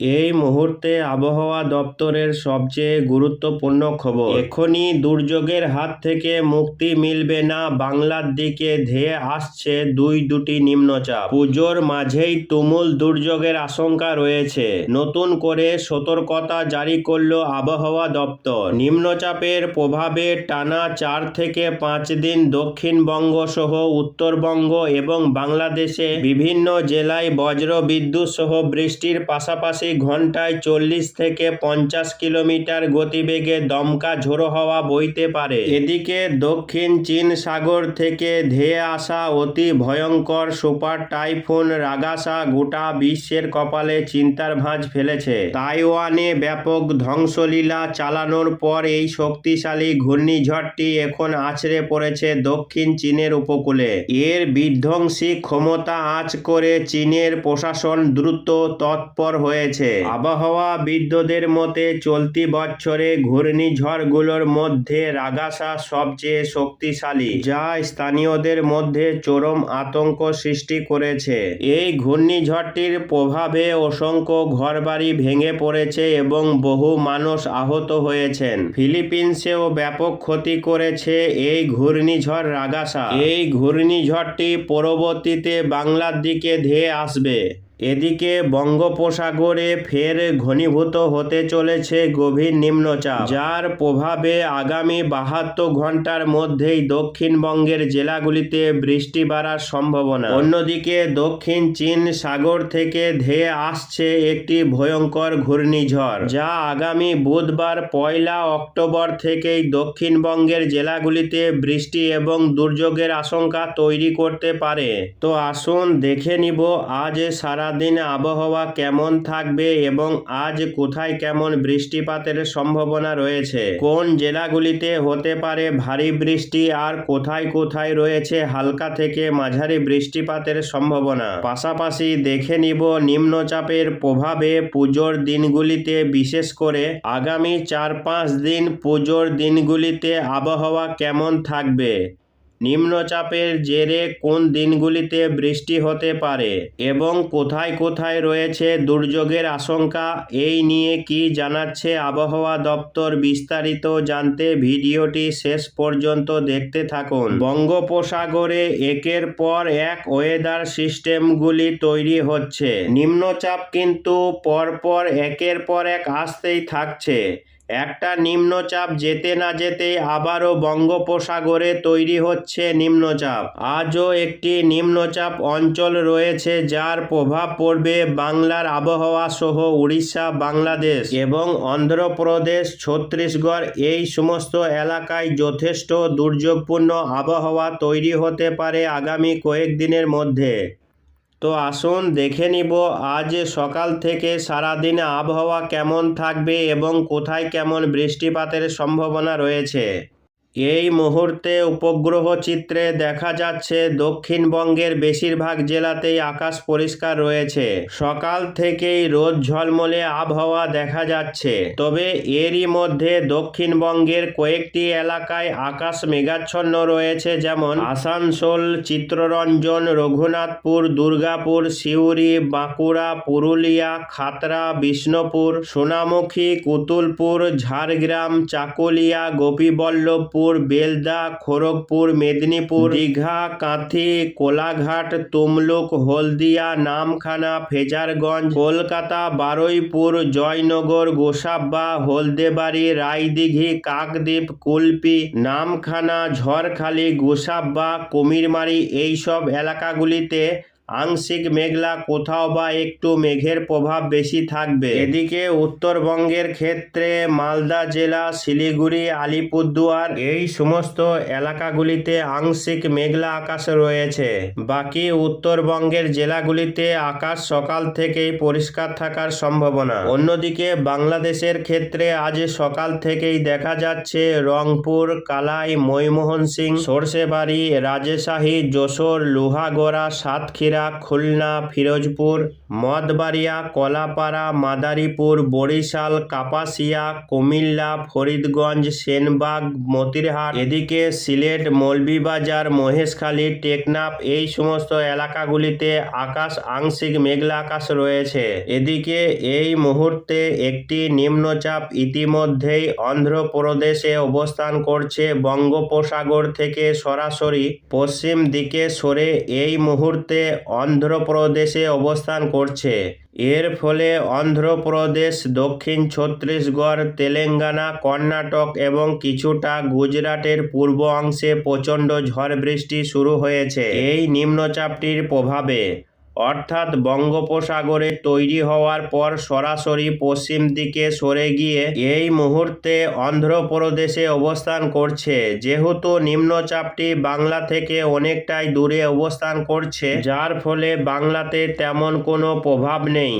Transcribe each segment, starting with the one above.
এই মুহূর্তে আবহাওয়া দপ্তরের সবচেয়ে গুরুত্বপূর্ণ খবর। এখনই দুর্যোগের হাত থেকে মুক্তি মিলবে না, বাংলার দিকে ধেয়ে আসছে দুই দুটি নিম্নচাপ। পুজোর মাঝেই তুমুল দুর্যোগের আশঙ্কা রয়েছে। নতুন করে সতর্কতা জারি করল আবহাওয়া দপ্তর। নিম্নচাপের প্রভাবে টানা চার থেকে পাঁচ দিন দক্ষিণবঙ্গ সহ উত্তরবঙ্গ এবং বাংলাদেশে বিভিন্ন জেলায় বজ্র বিদ্যুৎ সহ বৃষ্টির পাশাপাশি ঘন্টায় চল্লিশ থেকে পঞ্চাশ কিলোমিটার গতিবেগে দমকা ঝোড়ো হাওয়া বইতে পারে। এদিকে দক্ষিণ চীন সাগর থেকে ধেয়ে আসা অতি ভয়ঙ্কর সুপার টাইফুন রাগাসা গোটা বিশ্বের কপালে চিন্তার ভাঁজ ফেলেছে। তাইওয়ানে ব্যাপক ধ্বংসলীলা চালানোর পর এই শক্তিশালী ঘূর্ণিঝড়টি এখন আছড়ে পড়েছে দক্ষিণ চীনের উপকূলে। এর বিধ্বংসী ক্ষমতা আঁচ করে চীনের প্রশাসন দ্রুত তৎপর হয়েছে। আবহাওয়া বিদ্যদের মতে চলতি বছরে ঘূর্ণিঝড়গুলোর মধ্যে রাগাসা সবচেয়ে শক্তিশালী, যা স্থানীয়দের মধ্যে চরম আতঙ্ক সৃষ্টি করেছে। এই ঘূর্ণিঝড়টির প্রভাবে অসংখ্য ঘরবাড়ি ভেঙে পড়েছে এবং বহু মানুষ আহত হয়েছেন। ফিলিপিন্সেও ব্যাপক ক্ষতি করেছে এই ঘূর্ণিঝড় রাগাসা। এই ঘূর্ণিঝড়টি পরবর্তীতে বাংলার দিকে ধেয়ে আসবে। এদিকে বঙ্গোপসাগরে ফের ঘনীভূত হতে চলেছে গভীর নিম্নচাপ, যার প্রভাবে আগামী বাহাত্তর ঘণ্টার মধ্যেই দক্ষিণবঙ্গের জেলাগুলিতে বৃষ্টি বাড়ার সম্ভাবনা। অন্যদিকে দক্ষিণ চীন সাগর থেকে ধেয়ে আসছে একটি ভয়ঙ্কর ঘূর্ণিঝড়, যা আগামী বুধবার পয়লা অক্টোবর থেকেই দক্ষিণবঙ্গের জেলাগুলিতে বৃষ্টি এবং দুর্যোগের আশঙ্কা তৈরি করতে পারে। তো আসুন দেখে নিব আজ সারাদিন আবহাওয়া কেমন থাকবে এবং আজ কোথায় কেমন বৃষ্টিপাতের সম্ভাবনা রয়েছে? কোন জেলাগুলিতে হতে পারে ভারী বৃষ্টি আর কোথায় কোথায় রয়েছে হালকা থেকে মাঝারি বৃষ্টিপাতের সম্ভাবনা? পাশাপাশি দেখে নিব নিম্নচাপের প্রভাবে পুজোর দিনগুলিতে বিশেষ করে আগামী চার পাঁচ দিন পুজোর দিনগুলিতে আবহাওয়া কেমন থাকবে? নিম্নচাপের জেরে কোন দিনগুলিতে বৃষ্টি হতে পারে এবং কোথায় কোথায় রয়েছে দুর্যোগের আশঙ্কা, এই নিয়ে কি জানাচ্ছে আবহাওয়া দপ্তর বিস্তারিত জানতে ভিডিওটি শেষ পর্যন্ত দেখতে থাকুন। বঙ্গোপসাগরে একের পর এক ওয়েদার সিস্টেমগুলি তৈরি হচ্ছে। নিম্নচাপ কিন্তু পরপর একের পর এক আসতেই থাকছে। একটা নিম্নচাপ যেতে না যেতে আবারও বঙ্গোপসাগরে তৈরি হচ্ছে নিম্নচাপ। আজও একটি নিম্নচাপ অঞ্চল রয়েছে যার প্রভাব পড়বে বাংলার আবহাওয়া সহ উড়িষ্যা, বাংলাদেশ এবং অন্ধ্রপ্রদেশ, ছত্তিশগড়। এই সমস্ত এলাকায় যথেষ্ট দুর্যোগপূর্ণ আবহাওয়া তৈরি হতে পারে আগামী কয়েকদিনের মধ্যে। তো আসুন দেখে নিব, আজ সকাল থেকে সারাদিন আবহাওয়া কেমন থাকবে এবং কোথায় কেমন বৃষ্টিপাতের সম্ভাবনা রয়েছে। এই মুহূর্তে উপগ্রহ চিত্রে দেখা যাচ্ছে দক্ষিণবঙ্গের বেশিরভাগ জেলাতেই আকাশ পরিষ্কার রয়েছে। সকাল থেকেই রোদ ঝলমলে আবহাওয়া দেখা যাচ্ছে। তবে এরই মধ্যে দক্ষিণবঙ্গের কয়েকটি এলাকায় আকাশ মেঘাচ্ছন্ন রয়েছে যেমন আসানসোল চিত্ররঞ্জন রঘুনাথপুর, দুর্গাপুর, সিউড়ি, বাঁকুড়া, পুরুলিয়া খাতড়া বিষ্ণুপুর, সোনামুখী, কুতুলপুর, ঝাড়গ্রাম, চাকুলিয়া, গোপীবল্লভপুর বেলদা, খড়গপুর, মেদিনীপুর, দীঘা, কাঁথি, কোলাঘাট, তমলুক, হলদিয়া, নামখানা, ফেজারগঞ্জ, কলকাতা, বারুইপুর, জয়নগর, গোসাব্বা, হলদেবাড়ি, রায়দিঘি, কাকদ্বীপ, কুলপি, নামখানা, ঝড়খালি, গোসাব্বা, কুমিরমারি, এইসব এলাকাগুলিতে আংশিক মেঘলা, কোথাও বা একটু মেঘের প্রভাব বেশি থাকবে। এদিকে উত্তরবঙ্গের ক্ষেত্রে মালদা জেলা, শিলিগুড়ি, আলিপুরদুয়ার, এই সমস্ত এলাকাগুলিতে আংশিক মেঘলা আকাশ রয়েছে। বাকি উত্তরবঙ্গের জেলাগুলিতে আকাশ সকাল থেকেই পরিষ্কার থাকার সম্ভাবনা। অন্যদিকে বাংলাদেশের ক্ষেত্রে আজ সকাল থেকেই দেখা যাচ্ছে রংপুর, কালাই ময়মোহন সিং সর্ষেবাড়ি রাজশাহী, যশোর, লোহাগড়া, সাতক্ষীরা সাতক্ষীরা খুলনা, ফিরোজপুর মঠবাড়িয়া কলাপাড়া, মাদারীপুর, বরিশাল, কাপাসিয়া, কুমিল্লা, ফরিদগঞ্জ, সেনবাগ, মতিরহাট, এদিকে সিলেট, মৌলভীবাজার, মহেশখালী, টেকনাফ, এই সমস্ত এলাকাগুলিতে আকাশ আংশিক মেঘলা আকাশ রয়েছে। এদিকে এই মুহূর্তে একটি নিম্নচাপ ইতিমধ্যেই অন্ধ্রপ্রদেশে অবস্থান করছে। বঙ্গোপসাগর থেকে সরাসরি পশ্চিম দিকে সরে এই মুহূর্তে অন্ধ্রপ্রদেশে অবস্থান করছে। এর ফলে অন্ধ্রপ্রদেশ, দক্ষিণ ছত্তিশগড়, তেলেঙ্গানা, কর্ণাটক এবং কিছুটা গুজরাটের পূর্ব অংশে প্রচণ্ড ঝড় বৃষ্টি শুরু হয়েছে। এই নিম্নচাপটির প্রভাবে অর্থাৎ বঙ্গোপসাগরে তৈরি হওয়ার পর সরাসরি পশ্চিম দিকে সরে গিয়ে এই মুহূর্তে অন্ধ্রপ্রদেশে অবস্থান করছে। যেহেতু নিম্নচাপটি বাংলা থেকে অনেকটাই দূরে অবস্থান করছে, যার ফলে বাংলাতে তেমন কোনো প্রভাব নেই।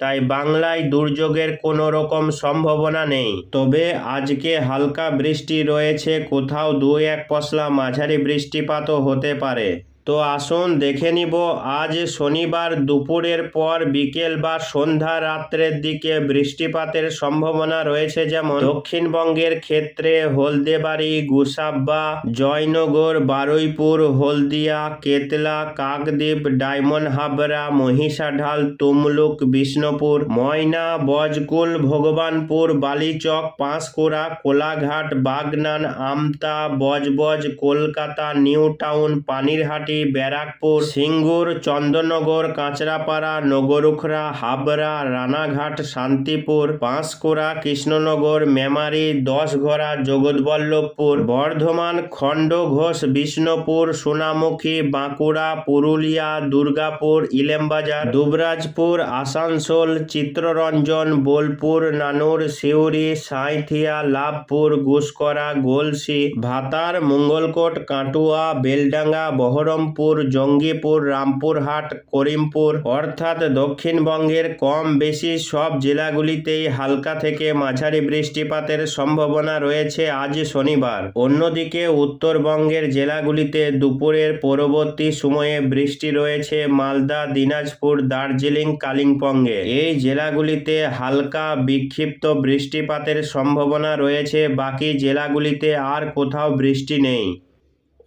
তাই বাংলায় দুর্যোগের কোনো রকম সম্ভাবনা নেই। তবে আজকে হালকা বৃষ্টি রয়েছে, কোথাও দু এক পশলা মাঝারি বৃষ্টিপাতও হতে পারে। তো আসুন দেখে নিব, আজ শনিবার দুপুরের পর বিকেল বা সন্ধ্যা রাত্রের দিকে বৃষ্টিপাতের সম্ভাবনা রয়েছে যেমন দক্ষিণবঙ্গের ক্ষেত্রে Haldebari, Gosaba, Joynagar, Baruipur, Haldia, Ketla, Kakdwip, Diamond Harbour Mahishadal, Tamluk, Bishnupur, Moyna, Bajkul, Bhagwanpur, Balichak, Panskura, Kolaghat, Bagnan, Amta, Budge Budge, Kolkata, New Town, Panihati Barrackpore, Singur, Chandannagar, Kanchrapara, Nagrukhra, Habra, Ranaghat, Shantipur, Panskura, Krishnanagar, Memari, Dashghara, Jagatballavpur, Bardhaman, Khandaghosh, Bishnupur, Sonamukhi, Bankura, Purulia, Durgapur, Ilambazar, Dubrajpur, Asansol Chittaranjan Bolpur, Nanoor, Suri, Sainthia, Labhpur Guskara Galsi, Bhatar, Mangalkot, Katwa, Beldanga Baharampur Jangipur, Rampurhat, Karimpur অর্থাৎ দক্ষিণবঙ্গের কম বেশি সব জেলাগুলিতেই হালকা থেকে মাঝারি বৃষ্টিপাতের সম্ভাবনা রয়েছে আজ শনিবার। অন্যদিকে উত্তরবঙ্গের জেলাগুলিতে দুপুরের পরবর্তী সময়ে বৃষ্টি রয়েছে মালদা, দিনাজপুর, দার্জিলিং, কালিম্পংয়ে। এই জেলাগুলিতে হালকা বিক্ষিপ্ত বৃষ্টিপাতের সম্ভাবনা রয়েছে, বাকি জেলাগুলিতে আর কোথাও বৃষ্টি নেই।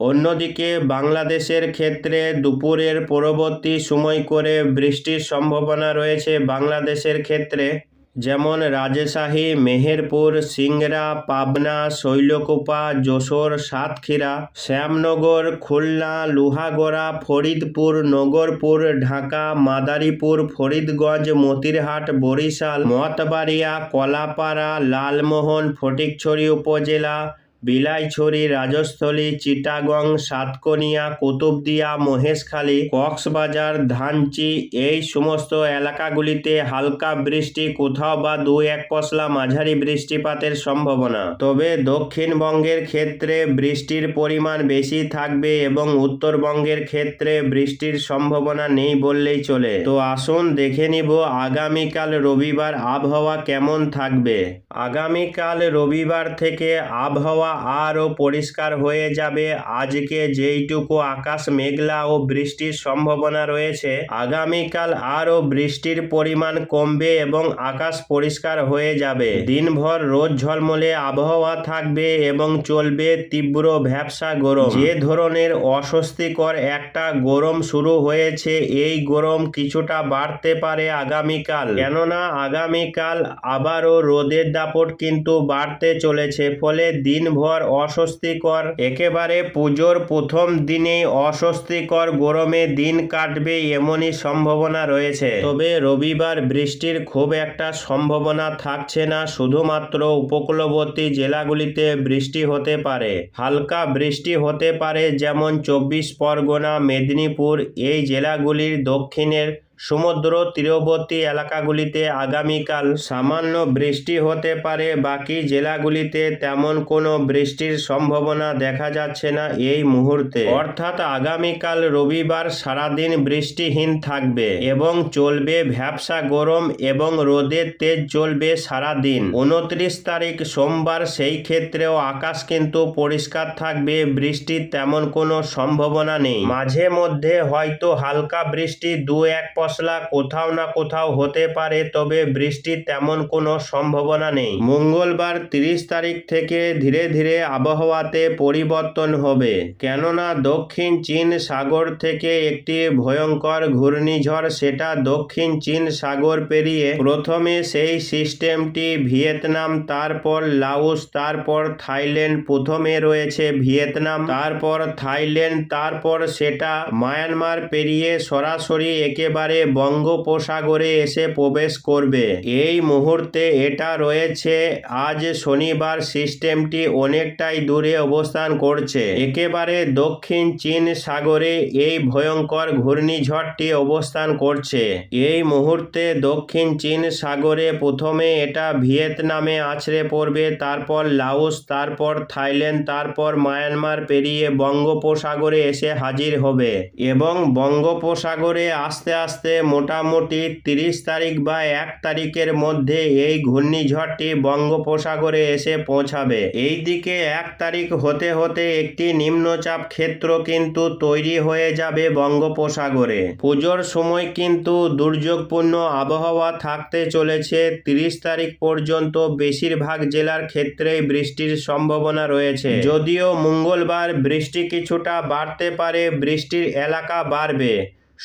অন্যদিকে বাংলাদেশের ক্ষেত্রে দুপুরের পরবর্তী সময় করে বৃষ্টির সম্ভাবনা রয়েছে বাংলাদেশের ক্ষেত্রে, যেমন রাজশাহী, মেহেরপুর, সিংড়া, পাবনা, শৈলকুপা, যশোর, সাতক্ষীরা, শ্যামনগর, খুলনা, লোহাগড়া, ফরিদপুর, নগরপুর, ঢাকা, মাদারীপুর, ফরিদগঞ্জ, মতিরহাট, বরিশাল মতবাড়িয়া কলাপাড়া, লালমোহন, ফটিকছড়ি উপজেলা বিলাইছড়ি রাজস্থলী, চিটাগং, সাতকনিয়া, কুতুবদিয়া, মহেশখালী, কক্সবাজার, ধানচি, এই সমস্ত এলাকাগুলিতে হালকা বৃষ্টি, কোথাও বা দু এক পশলা মাঝারি বৃষ্টিপাতের সম্ভাবনা। তবে দক্ষিণবঙ্গের ক্ষেত্রে বৃষ্টির পরিমাণ বেশি থাকবে এবং উত্তরবঙ্গের ক্ষেত্রে বৃষ্টির সম্ভাবনা নেই বললেই চলে। তো আসুন দেখে নিব আগামীকাল রবিবার আবহাওয়া কেমন থাকবে। আগামীকাল রবিবার থেকে আবহাওয়া আরও পরিষ্কার হয়ে যাবে। আজকে যেইটুকু আকাশ মেঘলা ও বৃষ্টির সম্ভাবনা রয়েছে, আগামীকাল আরও বৃষ্টির পরিমাণ কমবে এবং আকাশ পরিষ্কার হয়ে যাবে। দিনভর রোদ ঝলমলে, আবহাওয়া থাকবে এবং চলবে তীব্র ভ্যাবসা গরম। যে ধরনের অস্বস্তিকর একটা গরম শুরু হয়েছে, এই গরম কিছুটা বাড়তে পারে আগামীকাল। কেননা আগামীকাল আবারও রোদের দাপট কিন্তু বাড়তে চলেছে, ফলে দিনভর অস্বস্তিকর। একেবারে পুজোর প্রথম দিনেই অস্বস্তিকর গরমে দিন কাটবে এমনই সম্ভাবনা রয়েছে। তবে রবিবার বৃষ্টির খুব একটা সম্ভাবনা থাকছে না, শুধুমাত্র উপকূলবর্তী জেলাগুলিতে বৃষ্টি হতে পারে। হালকা বৃষ্টি হতে পারে যেমন চব্বিশ পরগনা, মেদিনীপুর, এই জেলাগুলির দক্ষিণের সমুদ্র তীরবর্তী এলাকাগুলিতে আগামীকাল সামান্য বৃষ্টি হতে পারে। বাকি জেলাগুলিতে তেমন কোনো বৃষ্টির সম্ভাবনা দেখা যাচ্ছে না এই মুহূর্তে। অর্থাৎ আগামীকাল রবিবার সারাদিন বৃষ্টিহীন থাকবে এবং চলবে ভ্যাবসা গরম এবং রোদের তেজ চলবে সারাদিন। উনত্রিশ তারিখ সোমবার সেই ক্ষেত্রেও আকাশ কিন্তু পরিষ্কার থাকবে, বৃষ্টির তেমন কোনো সম্ভাবনা নেই। মাঝে মধ্যে হয়তো হালকা বৃষ্টি দু এক পশলা কোথাও না কোথাও হতে পারে, তবে বৃষ্টির তেমন কোনো সম্ভাবনা নেই। মঙ্গলবার তিরিশ তারিখ থেকে ধীরে ধীরে আবহাওয়াতে পরিবর্তন হবে। কেননা দক্ষিণ চীন সাগর থেকে একটি ভয়ঙ্কর ঘূর্ণিঝড়, সেটা দক্ষিণ চীন সাগর পেরিয়ে প্রথমে সেই সিস্টেমটি ভিয়েতনাম, তারপর লাউস তারপর থাইল্যান্ড প্রথমে রয়েছে ভিয়েতনাম, তারপর থাইল্যান্ড, তারপর সেটা মায়ানমার পেরিয়ে সরাসরি একেবারে বঙ্গোপসাগরে এসে প্রবেশ করবে। এই মুহূর্তে এটা রয়েছে, আজ শনিবার সিস্টেমটি অনেকটাই দূরে অবস্থান করছে। একেবারে দক্ষিণ চীন সাগরে এই ভয়ঙ্কর ঘূর্ণিঝড়টি অবস্থান করছে। এই মুহূর্তে দক্ষিণ চীন সাগরে প্রথমে এটা ভিয়েতনামে আছড়ে পড়বে, তারপর লাওস, তারপর থাইল্যান্ড, তারপর মায়ানমার পেরিয়ে বঙ্গোপসাগরে এসে হাজির হবে এবং বঙ্গোপসাগরে আস্তে আস্তে মোটামুটি তিরিশ তারিখ বা এক তারিখের মধ্যে এই ঘূর্ণিঝড়টি বঙ্গোপসাগরে এসে পৌঁছাবে। এই দিকে এক তারিখ হতে হতে একটি নিম্নচাপ ক্ষেত্র কিন্তু তৈরি হয়ে যাবে বঙ্গোপসাগরে। পুজোর সময় কিন্তু দুর্যোগপূর্ণ আবহাওয়া থাকতে চলেছে। তিরিশ তারিখ পর্যন্ত বেশিরভাগ জেলার ক্ষেত্রেই বৃষ্টির সম্ভাবনা রয়েছে। যদিও মঙ্গলবার বৃষ্টি কিছুটা বাড়তে পারে, বৃষ্টির এলাকা বাড়বে।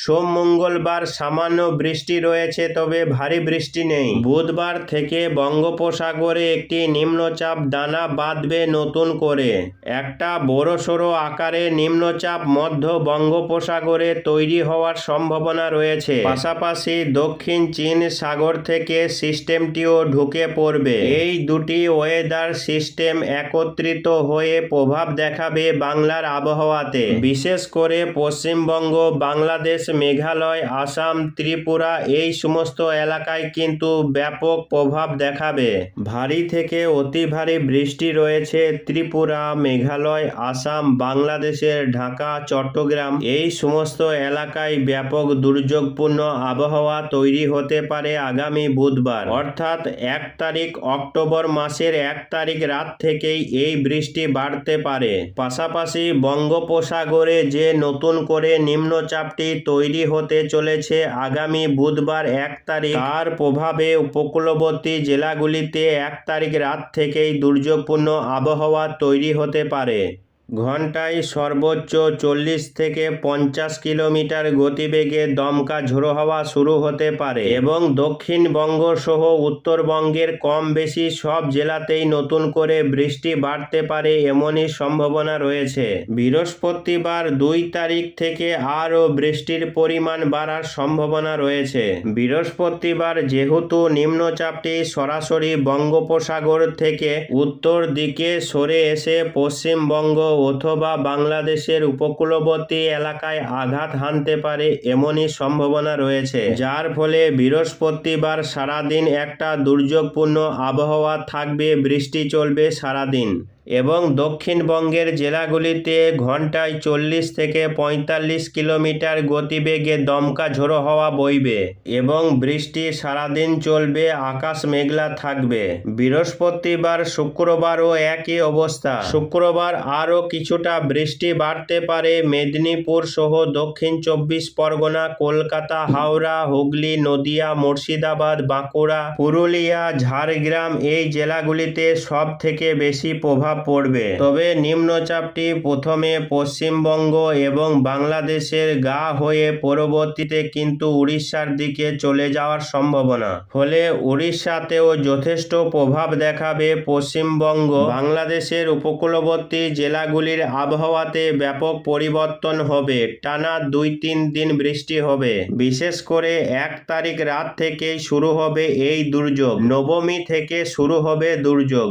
সোম মঙ্গলবার সামান্য বৃষ্টি রয়েছে, তবে ভারী বৃষ্টি নেই। বুধবার থেকে বঙ্গোপসাগরে একটি নিম্নচাপ দানা বাঁধবে নতুন করে। একটা বড়সড় আকারে নিম্নচাপ মধ্য বঙ্গোপসাগরে তৈরি হওয়ার সম্ভাবনা রয়েছে। পাশাপাশি দক্ষিণ চীন সাগর থেকে সিস্টেমটিও ঢুকে পড়বে। এই দুটি ওয়েদার সিস্টেম একত্রিত হয়ে প্রভাব দেখাবে বাংলার আবহাওয়াতে। বিশেষ করে পশ্চিমবঙ্গ, বাংলাদেশ মেঘালয়, আসাম, ত্রিপুরা এই সমস্ত এলাকায় কিন্তু ব্যাপক প্রভাব দেখাবে। ভারী থেকে অতি ভারী বৃষ্টি রয়েছে ত্রিপুরা, মেঘালয়, আসাম, বাংলাদেশের ঢাকা, চট্টগ্রাম। এই সমস্ত এলাকায় ব্যাপক দুর্যোগপূর্ণ আবহাওয়া তৈরি হতে পারে আগামী বুধবার। অর্থাৎ এক তারিখ অক্টোবর মাসের এক তারিখ রাত থেকেই এই বৃষ্টি বাড়তে পারে। পাশাপাশি বঙ্গোপসাগরে যে নতুন করে নিম্নচাপটি তৈরি হতে চলেছে আগামী বুধবার এক তারিখ। তার প্রভাবে উপকূলবর্তী জেলাগুলিতে এক তারিখ রাত থেকেই দুর্যোগপূর্ণ আবহাওয়া তৈরি হতে পারে। ঘন্টায় সর্বোচ্চ চল্লিশ থেকে পঞ্চাশ কিলোমিটার গতিবেগে দমকা ঝোড়ো হাওয়া শুরু হতে পারে এবং দক্ষিণবঙ্গ সহ উত্তরবঙ্গের কম বেশি সব জেলাতেই নতুন করে বৃষ্টি বাড়তে পারে এমনই সম্ভাবনা রয়েছে। বৃহস্পতিবার দুই তারিখ থেকে আরও বৃষ্টির পরিমাণ বাড়ার সম্ভাবনা রয়েছে। বৃহস্পতিবার যেহেতু নিম্নচাপটি সরাসরি বঙ্গোপসাগর থেকে উত্তর দিকে সরে এসে পশ্চিমবঙ্গ অথবা বাংলাদেশের উপকূলবর্তী এলাকায় আঘাত হানতে পারে এমনই সম্ভাবনা রয়েছে। যার ফলে বৃহস্পতিবার সারাদিন একটা দুর্যোগপূর্ণ আবহাওয়া থাকবে, বৃষ্টি চলবে সারাদিন। এবং দক্ষিণবঙ্গের জেলাগুলিতে ঘন্টায় চল্লিশ থেকে পঁয়তাল্লিশ কিলোমিটার গতিবেগে দমকা ঝোড়ো হওয়া বইবে এবং বৃষ্টি সারাদিন চলবে, আকাশ মেঘলা থাকবে। বৃহস্পতিবার, শুক্রবারও একই অবস্থা। শুক্রবার আরও কিছুটা বৃষ্টি বাড়তে পারে মেদিনীপুর সহ দক্ষিণ চব্বিশ পরগনা, কলকাতা, হাওড়া, হুগলি, নদিয়া, মুর্শিদাবাদ, বাঁকুড়া, পুরুলিয়া, ঝাড়গ্রাম এই জেলাগুলিতে সব থেকে বেশি প্রভাব পড়বে। তবে নিম্নচাপটি প্রথমে পশ্চিমবঙ্গ এবং বাংলাদেশের গা হয়ে পরবর্তীতে কিন্তু উড়িষ্যার দিকে চলে যাওয়ার সম্ভাবনা। ফলে উড়িষ্যাতেও যথেষ্ট প্রভাব দেখাবে পশ্চিমবঙ্গ। বাংলাদেশের উপকূলবর্তী জেলাগুলির আবহাওয়াতে ব্যাপক পরিবর্তন হবে। টানা দুই তিন দিন বৃষ্টি হবে। বিশেষ করে এক তারিখ রাত থেকেই শুরু হবে এই দুর্যোগ। নবমী থেকে শুরু হবে দুর্যোগ।